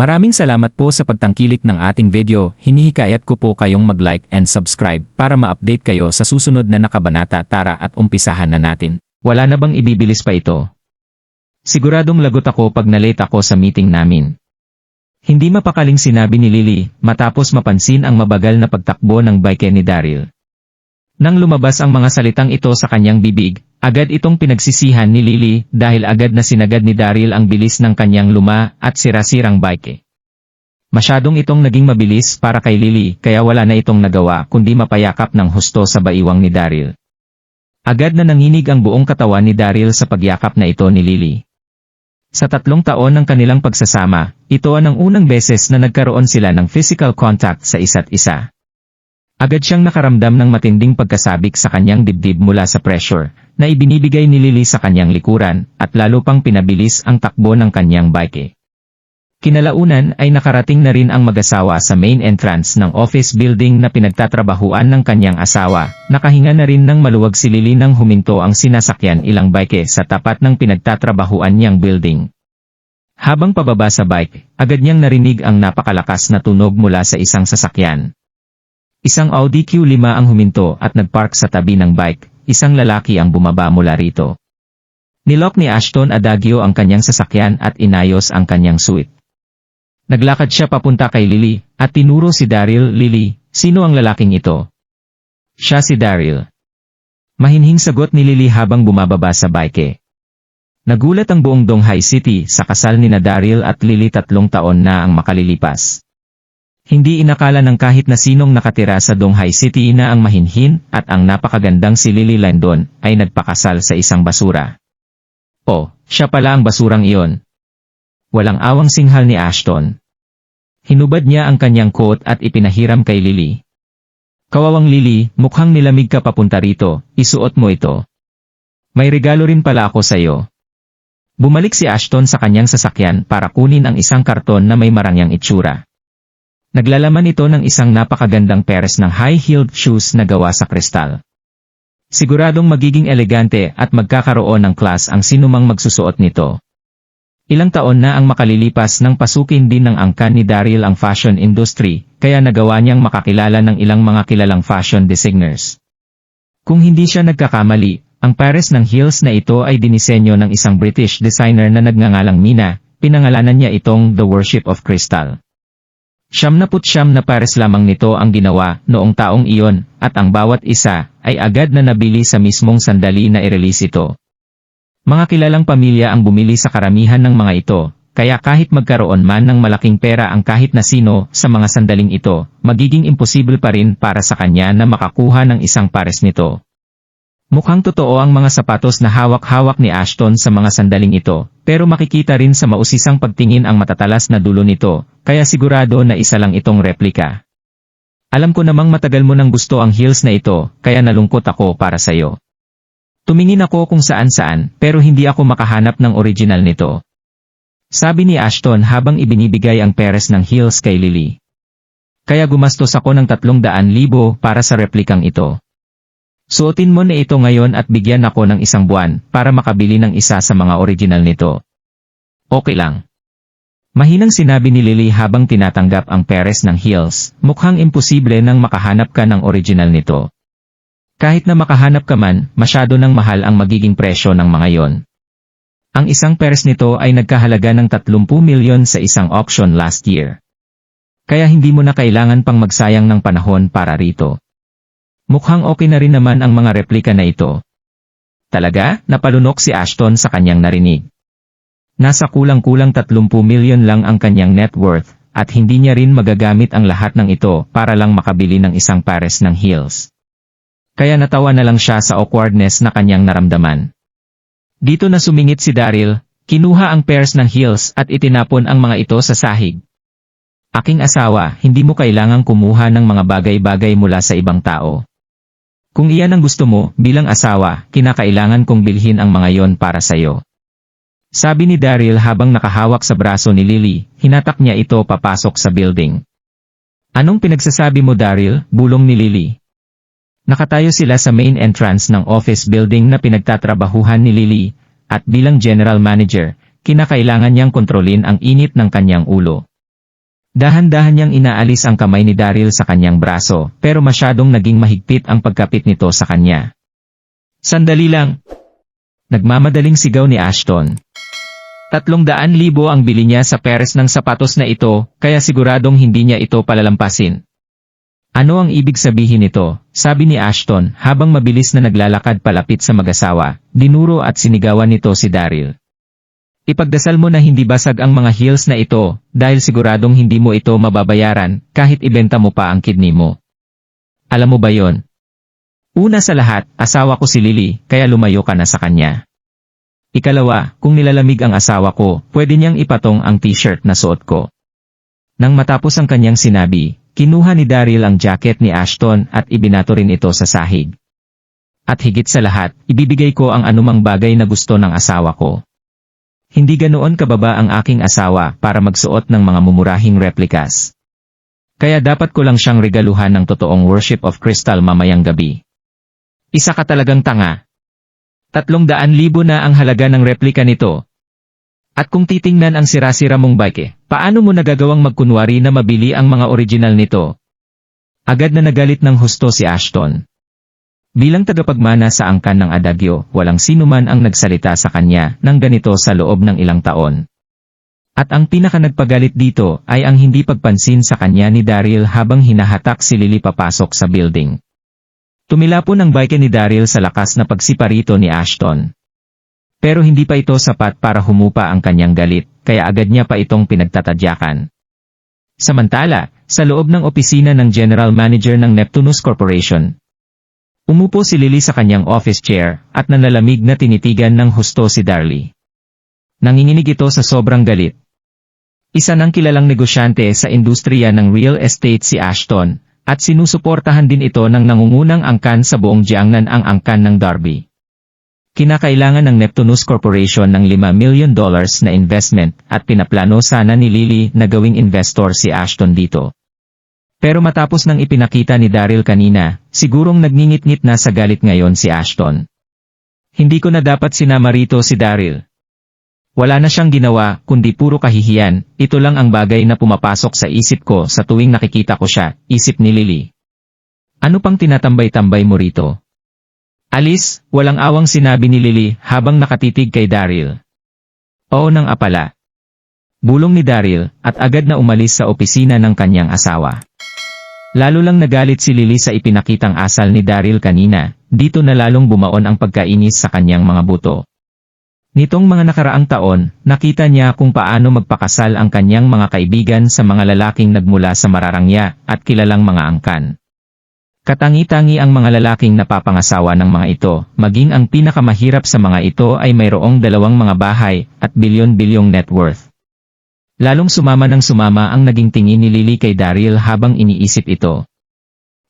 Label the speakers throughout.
Speaker 1: Maraming salamat po sa pagtangkilik ng ating video. Hinihikayat ko po kayong mag-like and subscribe para ma-update kayo sa susunod na nakabanata tara at umpisahan na natin. Wala na bang ibibilis pa ito? Siguradong lagot ako pag nalate ako sa meeting namin. Hindi mapakaling sinabi ni Lily matapos mapansin ang mabagal na pagtakbo ng bike ni Daryl. Nang lumabas ang mga salitang ito sa kanyang bibig, agad itong pinagsisihan ni Lily dahil agad na sinagad ni Daryl ang bilis ng kanyang luma at sirasirang bike. Masyadong itong naging mabilis para kay Lily kaya wala na itong nagawa kundi mapayakap ng husto sa baiwang ni Daryl. Agad na nanginig ang buong katawan ni Daryl sa pagyakap na ito ni Lily. Sa tatlong taon ng kanilang pagsasama, ito ang unang beses na nagkaroon sila ng physical contact sa isa't isa. Agad siyang nakaramdam ng matinding pagkasabik sa kanyang dibdib mula sa pressure na ibinibigay ni Lily sa kanyang likuran at lalo pang pinabilis ang takbo ng kanyang bike. Kinalaunan ay nakarating na rin ang mag-asawa sa main entrance ng office building na pinagtatrabahuan ng kanyang asawa. Nakahinga na rin ng maluwag si Lily nang huminto ang sinasakyan ilang bike sa tapat ng pinagtatrabahuan niyang building. Habang pababa sa bike, agad niyang narinig ang napakalakas na tunog mula sa isang sasakyan. Isang Audi Q5 ang huminto at nagpark sa tabi ng bike, isang lalaki ang bumaba mula rito. Nilok ni Ashton Adagio ang kanyang sasakyan at inayos ang kanyang suite. Naglakad siya papunta kay Lily, at tinuro si Daryl, Lily, sino ang lalaking ito? Siya si Daryl. Mahinhing sagot ni Lily habang bumababa sa bike. Nagulat ang buong Donghai City sa kasal ni na Daryl at Lily tatlong taon na ang makalilipas. Hindi inakala ng kahit na sinong nakatira sa Donghai City na ang mahinhin at ang napakagandang si Lily Landon ay nagpakasal sa isang basura. O, siya pala ang basurang iyon. Walang awang singhal ni Ashton. Hinubad niya ang kanyang coat at ipinahiram kay Lily. Kawawang Lily, mukhang nilamig ka papunta rito, isuot mo ito. May regalo rin pala ako sa iyo. Bumalik si Ashton sa kanyang sasakyan para kunin ang isang karton na may marangyang itsura. Naglalaman ito ng isang napakagandang peres ng high-heeled shoes na gawa sa kristal. Siguradong magiging elegante at magkakaroon ng class ang sinumang magsusuot nito. Ilang taon na ang makalilipas nang pasukin din ng angkan ni Daryl ang fashion industry, kaya nagawa niyang makakilala ng ilang mga kilalang fashion designers. Kung hindi siya nagkakamali, ang pares ng heels na ito ay dinisenyo ng isang British designer na nagngangalang Mina, pinangalanan niya itong The Worship of Crystal. Siyam na putsyam na pares lamang nito ang ginawa noong taong iyon, at ang bawat isa ay agad na nabili sa mismong sandali na i-release ito. Mga kilalang pamilya ang bumili sa karamihan ng mga ito, kaya kahit magkaroon man ng malaking pera ang kahit na sino sa mga sandaling ito, magiging imposible pa rin para sa kanya na makakuha ng isang pares nito. Mukhang totoo ang mga sapatos na hawak-hawak ni Ashton sa mga sandaling ito, pero makikita rin sa mausisang pagtingin ang matatalas na dulo nito, kaya sigurado na isa lang itong replika. Alam ko namang matagal mo nang gusto ang heels na ito, kaya nalungkot ako para sa'yo. Tumingin ako kung saan-saan, pero hindi ako makahanap ng original nito. Sabi ni Ashton habang ibinibigay ang peres ng heels kay Lily. Kaya gumastos ako ng tatlong daan libo para sa replikang ito. Suotin mo na ito ngayon at bigyan ako ng isang buwan para makabili ng isa sa mga original nito. Okay lang. Mahinang sinabi ni Lily habang tinatanggap ang peres ng heels, mukhang imposible nang makahanap ka ng original nito. Kahit na makahanap ka man, masyado nang mahal ang magiging presyo ng mga yon. Ang isang peres nito ay nagkahalaga ng 30 milyon sa isang auction last year. Kaya hindi mo na kailangan pang magsayang ng panahon para rito. Mukhang okay na rin naman ang mga replika na ito. Talaga, napalunok si Ashton sa kanyang narinig. Nasa kulang-kulang 30 milyon lang ang kanyang net worth, at hindi niya rin magagamit ang lahat ng ito para lang makabili ng isang pares ng heels. Kaya natawa na lang siya sa awkwardness na kanyang naramdaman. Dito na sumingit si Daryl, kinuha ang pairs ng heels at itinapon ang mga ito sa sahig. Aking asawa, hindi mo kailangang kumuha ng mga bagay-bagay mula sa ibang tao. Kung iyan ang gusto mo, bilang asawa, kinakailangan kong bilhin ang mga yon para sa'yo. Sabi ni Daryl habang nakahawak sa braso ni Lily, hinatak niya ito papasok sa building. Anong pinagsasabi mo Daryl? Bulong ni Lily. Nakatayo sila sa main entrance ng office building na pinagtatrabahuhan ni Lily, at bilang general manager, kinakailangan niyang kontrolin ang init ng kanyang ulo. Dahan-dahan niyang inaalis ang kamay ni Daryl sa kanyang braso, pero masyadong naging mahigpit ang pagkapit nito sa kanya. Sandali lang. Nagmamadaling sigaw ni Ashton. Tatlong daan libo ang bili niya sa peres ng sapatos na ito, kaya siguradong hindi niya ito palalampasin. Ano ang ibig sabihin nito? Sabi ni Ashton habang mabilis na naglalakad palapit sa mag-asawa, dinuro at sinigawan nito si Daryl. Ipagdasal mo na hindi basag ang mga heels na ito, dahil siguradong hindi mo ito mababayaran, kahit ibenta mo pa ang kidney mo. Alam mo ba yon? Una sa lahat, asawa ko si Lily, kaya lumayo ka na sa kanya. Ikalawa, kung nilalamig ang asawa ko, pwede niyang ipatong ang t-shirt na suot ko. Nang matapos ang kanyang sinabi, kinuha ni Daryl ang jacket ni Ashton at ibinato rin ito sa sahig. At higit sa lahat, ibibigay ko ang anumang bagay na gusto ng asawa ko. Hindi ganoon kababa ang aking asawa para magsuot ng mga mumurahing replikas. Kaya dapat ko lang siyang regaluhan ng totoong worship of crystal mamayang gabi. Isa ka talagang tanga. Tatlong daan libo na ang halaga ng replika nito. At kung titingnan ang sira-sira mong bike, paano mo nagagawang magkunwari na mabili ang mga original nito? Agad na nagalit ng husto si Ashton. Bilang tagapagmana sa angkan ng adagyo, walang sino man ang nagsalita sa kanya ng ganito sa loob ng ilang taon. At ang pinaka nagpagalit dito ay ang hindi pagpansin sa kanya ni Daryl habang hinahatak si Lily papasok sa building. Tumilapon ang bike ni Daryl sa lakas na pagsiparito ni Ashton. Pero hindi pa ito sapat para humupa ang kanyang galit, kaya agad niya pa itong pinagtatadyakan. Samantala, sa loob ng opisina ng General Manager ng Neptunus Corporation, Umupo si Lily sa kanyang office chair at nanalamig na tinitigan ng husto si Darly. Nanginginig ito sa sobrang galit. Isa ng kilalang negosyante sa industriya ng real estate si Ashton, at sinusuportahan din ito ng nangungunang angkan sa buong Jiangnan ang angkan ng Darby. Kinakailangan ng Neptunus Corporation ng 5 million dollars na investment at pinaplano sana ni Lily na gawing investor si Ashton dito. Pero matapos nang ipinakita ni Daryl kanina, sigurong nagngingit-ngit na sa galit ngayon si Ashton. Hindi ko na dapat sinama rito si Daryl. Wala na siyang ginawa, kundi puro kahihiyan, ito lang ang bagay na pumapasok sa isip ko sa tuwing nakikita ko siya, isip ni Lily. Ano pang tinatambay-tambay mo rito? Alis, walang awang sinabi ni Lily habang nakatitig kay Daryl. Oo nang apala. Bulong ni Daryl, at agad na umalis sa opisina ng kanyang asawa. Lalo lang nagalit si Lily sa ipinakitang asal ni Daryl kanina, dito na lalong bumaon ang pagkainis sa kanyang mga buto. Nitong mga nakaraang taon, nakita niya kung paano magpakasal ang kanyang mga kaibigan sa mga lalaking nagmula sa mararangya at kilalang mga angkan. Katangi-tangi ang mga lalaking napapangasawa ng mga ito, maging ang pinakamahirap sa mga ito ay mayroong dalawang mga bahay at bilyon-bilyong net worth. Lalong sumama ng sumama ang naging tingin ni Lily kay Daryl habang iniisip ito.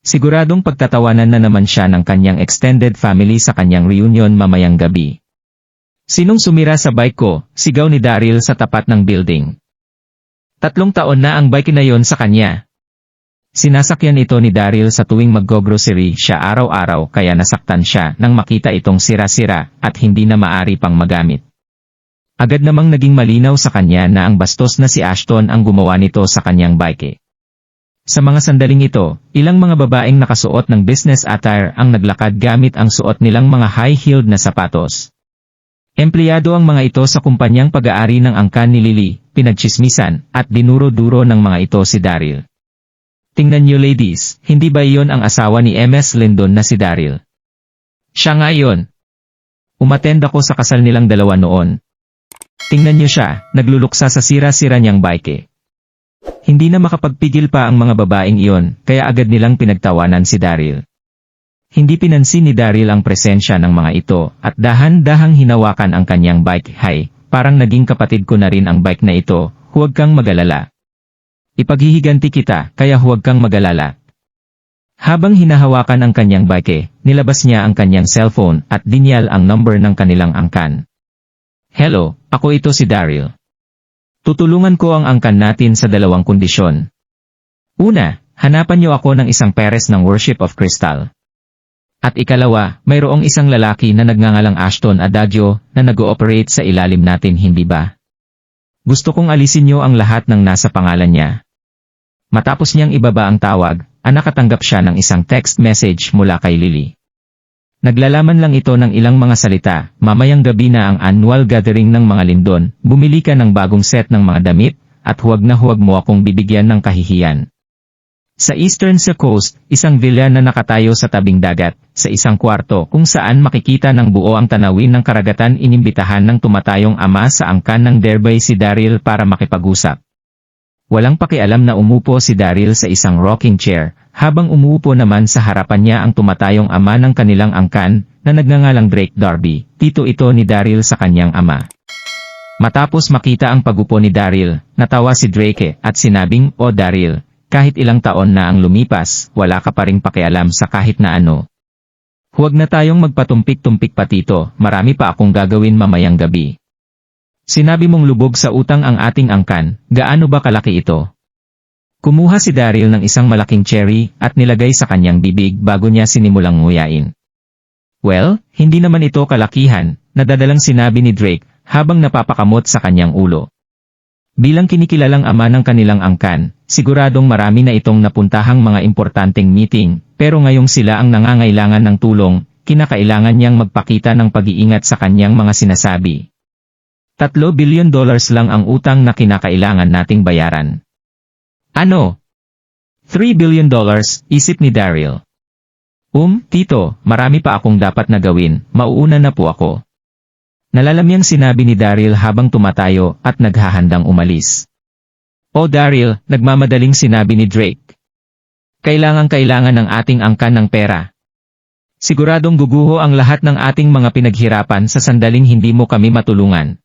Speaker 1: Siguradong pagtatawanan na naman siya ng kanyang extended family sa kanyang reunion mamayang gabi. Sinong sumira sa bike ko, sigaw ni Daryl sa tapat ng building. Tatlong taon na ang bike na yon sa kanya. Sinasakyan ito ni Daryl sa tuwing mag-grocery siya araw-araw kaya nasaktan siya nang makita itong sira-sira at hindi na maari pang magamit. Agad namang naging malinaw sa kanya na ang bastos na si Ashton ang gumawa nito sa kanyang bike. Sa mga sandaling ito, ilang mga babaeng nakasuot ng business attire ang naglakad gamit ang suot nilang mga high-heeled na sapatos. Empleyado ang mga ito sa kumpanyang pag-aari ng angkan ni Lily, pinagchismisan, at dinuro-duro ng mga ito si Daryl. Tingnan niyo ladies, hindi ba iyon ang asawa ni MS Lindon na si Daryl? Siya nga iyon. Umatend ako sa kasal nilang dalawa noon, Tingnan niyo siya, nagluluksa sa sira-sira niyang bike. Hindi na makapagpigil pa ang mga babaeng iyon, kaya agad nilang pinagtawanan si Daryl. Hindi pinansin ni Daryl ang presensya ng mga ito, at dahan-dahang hinawakan ang kanyang bike. Hay, parang naging kapatid ko na rin ang bike na ito, huwag kang magalala. Ipaghihiganti kita, kaya huwag kang magalala. Habang hinahawakan ang kanyang bike, nilabas niya ang kanyang cellphone at dinyal ang number ng kanilang angkan. Hello, ako ito si Daryl. Tutulungan ko ang angkan natin sa dalawang kondisyon. Una, hanapan niyo ako ng isang peres ng Worship of Crystal. At ikalawa, mayroong isang lalaki na nagngangalang Ashton Adagio na nag-ooperate sa ilalim natin hindi ba? Gusto kong alisin niyo ang lahat ng nasa pangalan niya. Matapos niyang ibaba ang tawag, ang nakatanggap siya ng isang text message mula kay Lily. Naglalaman lang ito ng ilang mga salita, mamayang gabi na ang annual gathering ng mga lindon, bumili ka ng bagong set ng mga damit, at huwag na huwag mo akong bibigyan ng kahihiyan. Sa Eastern Sea Coast, isang villa na nakatayo sa tabing dagat, sa isang kwarto kung saan makikita ng buo ang tanawin ng karagatan inimbitahan ng tumatayong ama sa angkan ng Derbay si Daryl para makipag-usap. Walang pakialam na umupo si Daryl sa isang rocking chair, habang umuupo naman sa harapan niya ang tumatayong ama ng kanilang angkan, na nagngangalang Drake Darby, tito ito ni Daryl sa kanyang ama. Matapos makita ang pagupo ni Daryl, natawa si Drake at sinabing, O Daryl, kahit ilang taon na ang lumipas, wala ka pa ring pakialam sa kahit na ano. Huwag na tayong magpatumpik-tumpik pa tito, marami pa akong gagawin mamayang gabi. Sinabi mong lubog sa utang ang ating angkan, gaano ba kalaki ito? Kumuha si Daryl ng isang malaking cherry at nilagay sa kanyang bibig bago niya sinimulang nguyain. Well, hindi naman ito kalakihan, nadadalang sinabi ni Drake habang napapakamot sa kanyang ulo. Bilang kinikilalang ama ng kanilang angkan, siguradong marami na itong napuntahang mga importanteng meeting, pero ngayong sila ang nangangailangan ng tulong, kinakailangan niyang magpakita ng pag-iingat sa kanyang mga sinasabi. Tatlo billion dollars lang ang utang na kinakailangan nating bayaran. Ano? 3 billion dollars, isip ni Daryl. Um, tito, marami pa akong dapat na gawin, mauuna na po ako. Nalalamyang sinabi ni Daryl habang tumatayo at naghahandang umalis. O Daryl, nagmamadaling sinabi ni Drake. Kailangang-kailangan ng ating angkan ng pera. Siguradong guguho ang lahat ng ating mga pinaghirapan sa sandaling hindi mo kami matulungan.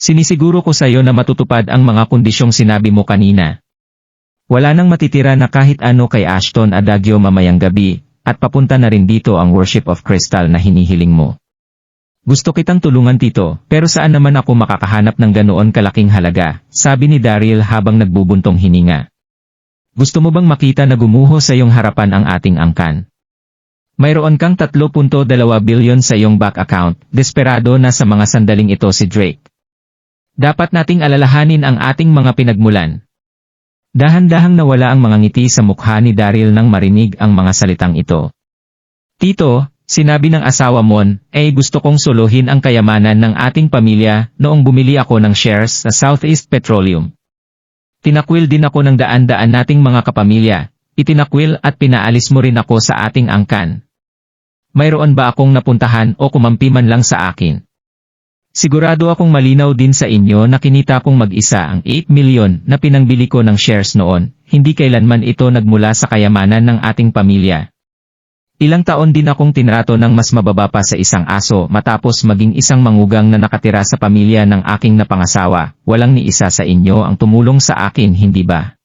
Speaker 1: Sinisiguro ko sa iyo na matutupad ang mga kondisyong sinabi mo kanina. Wala nang matitira na kahit ano kay Ashton Adagio mamayang gabi, at papunta na rin dito ang Worship of Crystal na hinihiling mo. Gusto kitang tulungan tito, pero saan naman ako makakahanap ng ganoon kalaking halaga, sabi ni Daryl habang nagbubuntong hininga. Gusto mo bang makita na gumuho sa iyong harapan ang ating angkan? Mayroon kang 3.2 bilyon sa iyong bank account, desperado na sa mga sandaling ito si Drake. Dapat nating alalahanin ang ating mga pinagmulan, Dahan-dahang nawala ang mga ngiti sa mukha ni Daryl nang marinig ang mga salitang ito. Tito, sinabi ng asawa mon, ay gusto kong suluhin ang kayamanan ng ating pamilya noong bumili ako ng shares sa Southeast Petroleum. Tinakwil din ako ng daan-daan nating mga kapamilya, itinakwil at pinaalis mo rin ako sa ating angkan. Mayroon ba akong napuntahan o kumampi man lang sa akin? Sigurado akong malinaw din sa inyo na kinita kong mag-isa ang 8 milyon na pinangbili ko ng shares noon, hindi kailanman ito nagmula sa kayamanan ng ating pamilya. Ilang taon din akong tinrato ng mas mababa pa sa isang aso matapos maging isang mangugang na nakatira sa pamilya ng aking napangasawa, walang ni isa sa inyo ang tumulong sa akin hindi ba?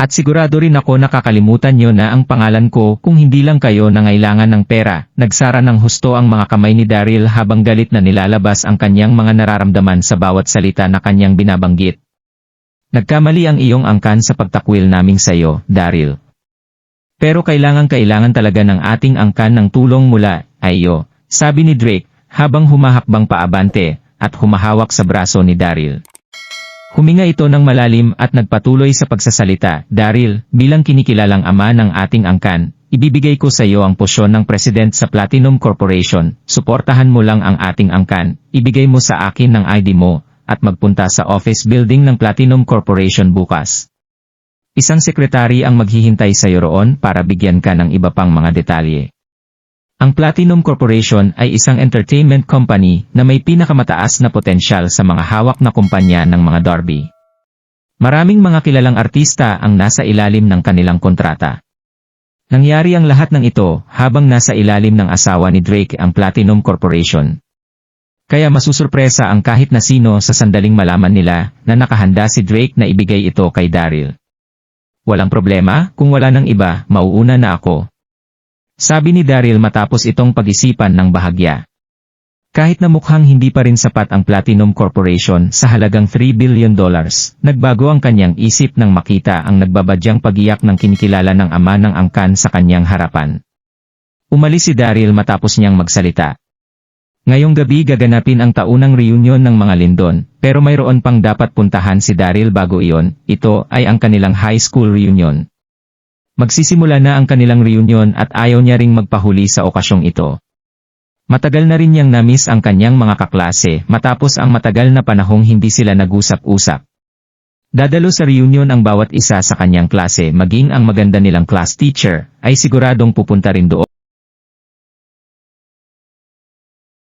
Speaker 1: At sigurado rin ako nakakalimutan nyo na ang pangalan ko kung hindi lang kayo nangailangan ng pera. Nagsara ng husto ang mga kamay ni Daryl habang galit na nilalabas ang kanyang mga nararamdaman sa bawat salita na kanyang binabanggit. Nagkamali ang iyong angkan sa pagtakwil naming sayo, Daryl. Pero kailangan-kailangan talaga ng ating angkan ng tulong mula, ayo, sabi ni Drake, habang humahakbang paabante, at humahawak sa braso ni Daryl. Huminga ito ng malalim at nagpatuloy sa pagsasalita, Daryl, bilang kinikilalang ama ng ating angkan, ibibigay ko sa iyo ang posyon ng President sa Platinum Corporation, suportahan mo lang ang ating angkan, ibigay mo sa akin ng ID mo, at magpunta sa office building ng Platinum Corporation bukas. Isang sekretary ang maghihintay sa iyo roon para bigyan ka ng iba pang mga detalye. Ang Platinum Corporation ay isang entertainment company na may pinakamataas na potensyal sa mga hawak na kumpanya ng mga Darby. Maraming mga kilalang artista ang nasa ilalim ng kanilang kontrata. Nangyari ang lahat ng ito habang nasa ilalim ng asawa ni Drake ang Platinum Corporation. Kaya masusurpresa ang kahit na sino sa sandaling malaman nila na nakahanda si Drake na ibigay ito kay Daryl. Walang problema, kung wala ng iba, mauuna na ako, sabi ni Daryl matapos itong pag-isipan ng bahagya. Kahit na mukhang hindi pa rin sapat ang Platinum Corporation sa halagang 3 billion dollars, nagbago ang kanyang isip nang makita ang nagbabadyang pagiyak ng kinikilala ng ama ng angkan sa kanyang harapan. Umalis si Daryl matapos niyang magsalita. Ngayong gabi gaganapin ang taunang reunion ng mga Lindon, pero mayroon pang dapat puntahan si Daryl bago iyon, ito ay ang kanilang high school reunion. Magsisimula na ang kanilang reunion at ayaw niya ring magpahuli sa okasyong ito. Matagal na rin niyang namiss ang kanyang mga kaklase matapos ang matagal na panahong hindi sila nag-usap-usap. Dadalo sa reunion ang bawat isa sa kanyang klase maging ang maganda nilang class teacher ay siguradong pupunta rin doon.